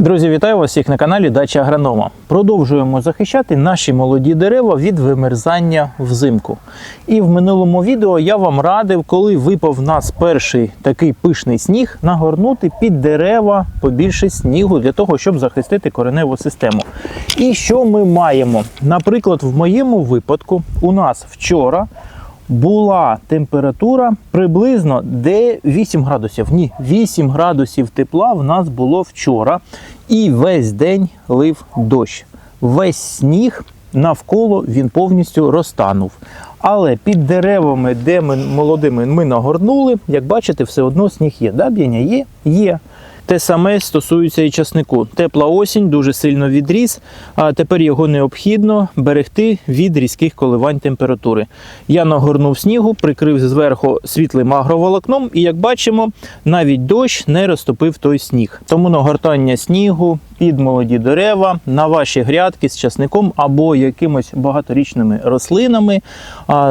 Друзі, вітаю вас всіх на каналі Дача Агронома. Продовжуємо захищати наші молоді дерева від вимерзання взимку. І в минулому відео я вам радив, коли випав в нас перший такий пишний сніг, нагорнути під дерева побільше снігу для того, щоб захистити кореневу систему. І що ми маємо? Наприклад, в моєму випадку у нас вчора була температура приблизно де 8 градусів. Ні, 8 градусів тепла в нас було вчора, і весь день лив дощ. Весь сніг навколо він повністю розтанув. Але під деревами, де ми молодими ми нагорнули, як бачите, все одно сніг є. Да, Б'єня? Є? Є. Те саме стосується і часнику. Тепла осінь дуже сильно відріс, а тепер його необхідно берегти від різких коливань температури. Я нагорнув снігу, прикрив зверху світлим агроволокном, і як бачимо, навіть дощ не розтопив той сніг. Тому нагортання снігу під молоді дерева на ваші грядки з часником або якимось багаторічними рослинами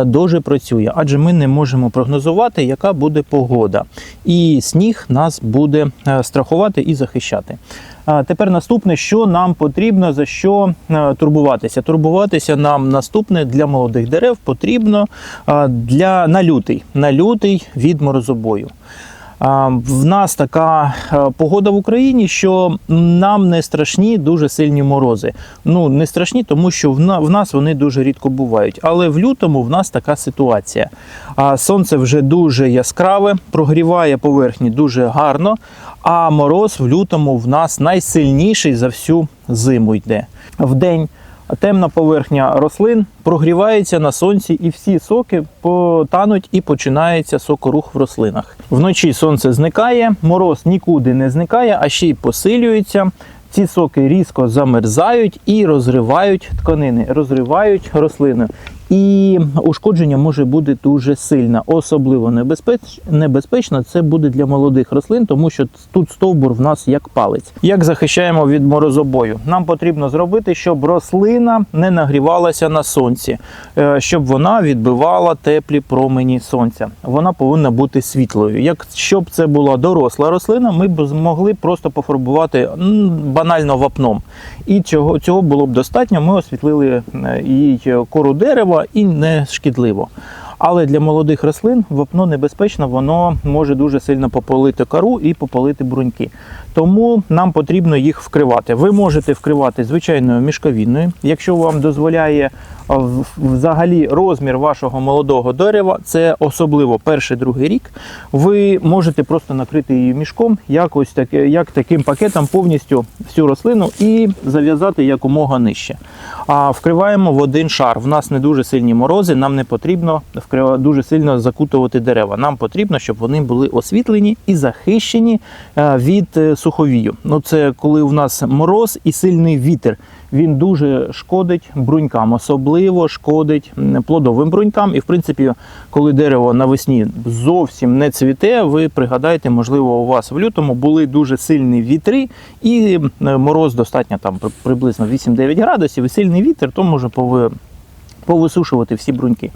дуже працює, адже ми не можемо прогнозувати, яка буде погода. І сніг нас буде е, страхувати і захищати. Тепер наступне, що нам потрібно, за що е, турбуватися. Турбуватися нам наступне для молодих дерев потрібно для на лютий, на лютий від морозобою. В нас така е, погода в Україні, що нам не страшні дуже сильні морози. Ну не страшні, тому що в нас вони дуже рідко бувають. Але в лютому в нас така ситуація. Сонце вже дуже яскраве, прогріває поверхні дуже гарно. А мороз в лютому в нас найсильніший за всю зиму йде. В день темна поверхня рослин прогрівається на сонці, і всі соки потануть і починається сокорух в рослинах. Вночі сонце зникає, мороз нікуди не зникає, а ще й посилюється. Ці соки різко замерзають і розривають тканини, розривають рослини. І ушкодження може бути дуже сильне. Особливо небезпеч... небезпечно це буде для молодих рослин, тому що тут стовбур в нас як палець. Як захищаємо від морозобою? Нам потрібно зробити, щоб рослина не нагрівалася на сонці, е, щоб вона відбивала теплі промені сонця. Вона повинна бути світлою. Якщо б це була доросла рослина, ми б змогли просто пофарбувати банально вапном. І цього, було б достатньо. Ми освітлили е, їй кору дерева і не шкідливо. Але для молодих рослин вапно небезпечно, воно може дуже сильно попалити кору і попалити бруньки. Тому нам потрібно їх вкривати. Ви можете вкривати звичайною мішковінною, якщо вам дозволяє взагалі розмір вашого молодого дерева, це особливо перший другий рік. Ви можете просто накрити її мішком, якось таке, як таким пакетом повністю всю рослину і зав'язати якомога нижче. А вкриваємо в один шар. В нас не дуже сильні морози, нам не потрібно вкрива- дуже сильно закутувати дерева. Нам потрібно, щоб вони були освітлені і захищені е, від е, суховію. Ну це коли у нас мороз і сильний вітер. Він дуже шкодить брунькам, особливо шкодить плодовим брунькам. І в принципі, коли дерево навесні зовсім не цвіте, ви пригадайте, можливо, у вас в лютому були дуже сильні вітри, і мороз достатньо там приблизно 8-9 градусів, і сильний вітер, то може повисушувати всі бруньки.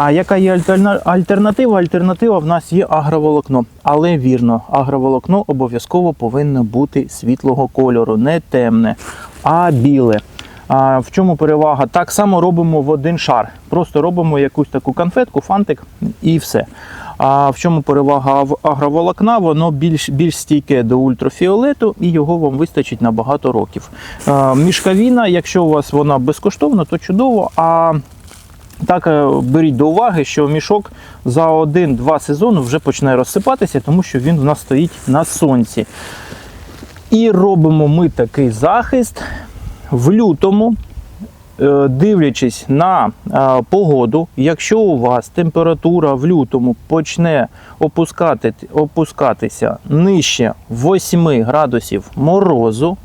А яка є альтернатива? Альтернатива в нас є агроволокно. Але вірно, агроволокно обов'язково повинно бути світлого кольору, не темне, а біле. А в чому перевага? Так само робимо в один шар. Просто робимо якусь таку конфетку, фантик і все. А в чому перевага в агроволокна? Воно більш, більш стійке до ультрафіолету і його вам вистачить на багато років. А, мішкавіна, якщо у вас вона безкоштовна, то чудово. А так е, беріть до уваги, що мішок за один-два сезони вже почне розсипатися, тому що він в нас стоїть на сонці. І робимо ми такий захист в лютому, е, дивлячись на е, погоду, якщо у вас температура в лютому почне опускати, опускатися нижче 8 градусів морозу,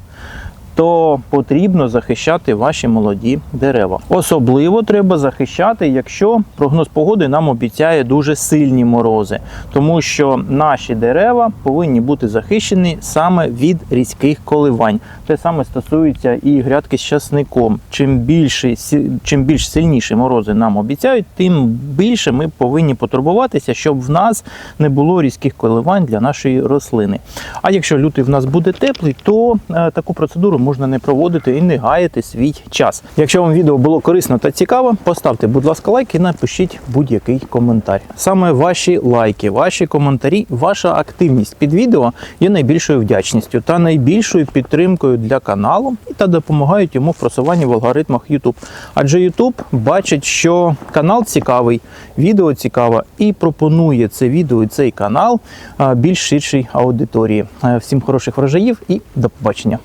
то потрібно захищати ваші молоді дерева. Особливо треба захищати, якщо прогноз погоди нам обіцяє дуже сильні морози, тому що наші дерева повинні бути захищені саме від різких коливань. Те саме стосується і грядки з часником. Чим більше чим більш сильніші морози нам обіцяють, тим більше ми повинні потурбуватися, щоб в нас не було різких коливань для нашої рослини. А якщо лютий в нас буде теплий, то е, таку процедуру можна не проводити і не гаяти свій час. Якщо вам відео було корисно та цікаво, поставте, будь ласка, лайк і напишіть будь-який коментар. Саме ваші лайки, ваші коментарі, ваша активність під відео є найбільшою вдячністю та найбільшою підтримкою для каналу та допомагають йому в просуванні в алгоритмах YouTube. Адже YouTube бачить, що канал цікавий, відео цікаве і пропонує це відео і цей канал більш ширшій аудиторії. Е, Всім хороших врожаїв і до побачення.